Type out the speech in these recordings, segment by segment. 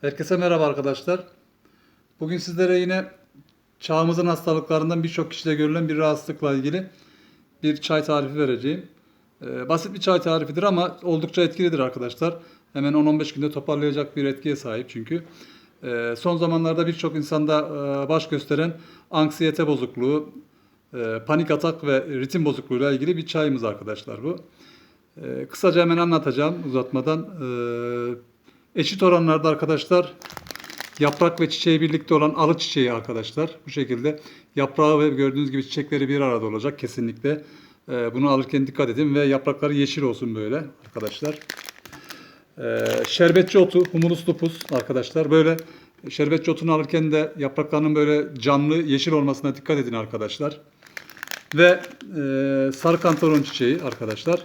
Herkese merhaba arkadaşlar. Bugün sizlere yine çağımızın hastalıklarından birçok kişide görülen bir rahatsızlıkla ilgili bir çay tarifi vereceğim. Ee, basit bir çay tarifidir ama oldukça etkilidir arkadaşlar. Hemen 10-15 günde toparlayacak bir etkiye sahip çünkü. Ee, son zamanlarda birçok insanda e, baş gösteren anksiyete bozukluğu, e, panik atak ve ritim bozukluğuyla ilgili bir çayımız arkadaşlar bu. Ee, kısaca hemen anlatacağım uzatmadan. Ee, eşit oranlarda arkadaşlar yaprak ve çiçeği birlikte olan alı çiçeği arkadaşlar. Bu şekilde yaprağı ve gördüğünüz gibi çiçekleri bir arada olacak kesinlikle. Ee, bunu alırken dikkat edin ve yaprakları yeşil olsun böyle arkadaşlar. Ee, şerbetçi otu, humulus lupus arkadaşlar. Böyle şerbetçi otunu alırken de yapraklarının böyle canlı yeşil olmasına dikkat edin arkadaşlar. Ve e, sarı kantaron çiçeği arkadaşlar.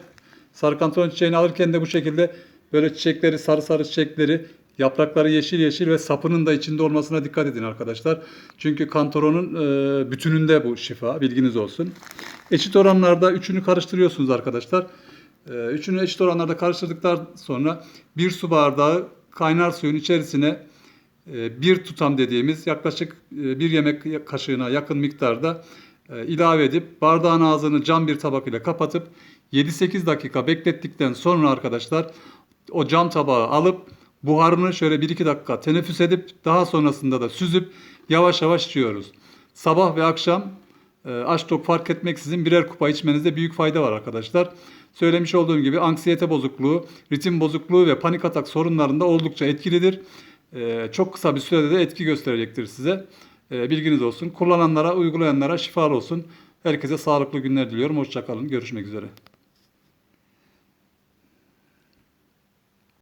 Sarı kantaron çiçeğini alırken de bu şekilde böyle çiçekleri sarı sarı çiçekleri yaprakları yeşil yeşil ve sapının da içinde olmasına dikkat edin arkadaşlar. Çünkü kantaronun e, bütününde bu şifa bilginiz olsun. Eşit oranlarda üçünü karıştırıyorsunuz arkadaşlar. E, üçünü eşit oranlarda karıştırdıktan sonra bir su bardağı kaynar suyun içerisine e, bir tutam dediğimiz yaklaşık bir yemek kaşığına yakın miktarda ilave edip bardağın ağzını cam bir tabak ile kapatıp 7-8 dakika beklettikten sonra arkadaşlar o cam tabağı alıp buharını şöyle 1-2 dakika teneffüs edip daha sonrasında da süzüp yavaş yavaş içiyoruz. Sabah ve akşam e, aç tok fark etmeksizin birer kupa içmenizde büyük fayda var arkadaşlar. Söylemiş olduğum gibi anksiyete bozukluğu, ritim bozukluğu ve panik atak sorunlarında oldukça etkilidir. E, çok kısa bir sürede de etki gösterecektir size. E, bilginiz olsun. Kullananlara, uygulayanlara şifalı olsun. Herkese sağlıklı günler diliyorum. Hoşçakalın. Görüşmek üzere.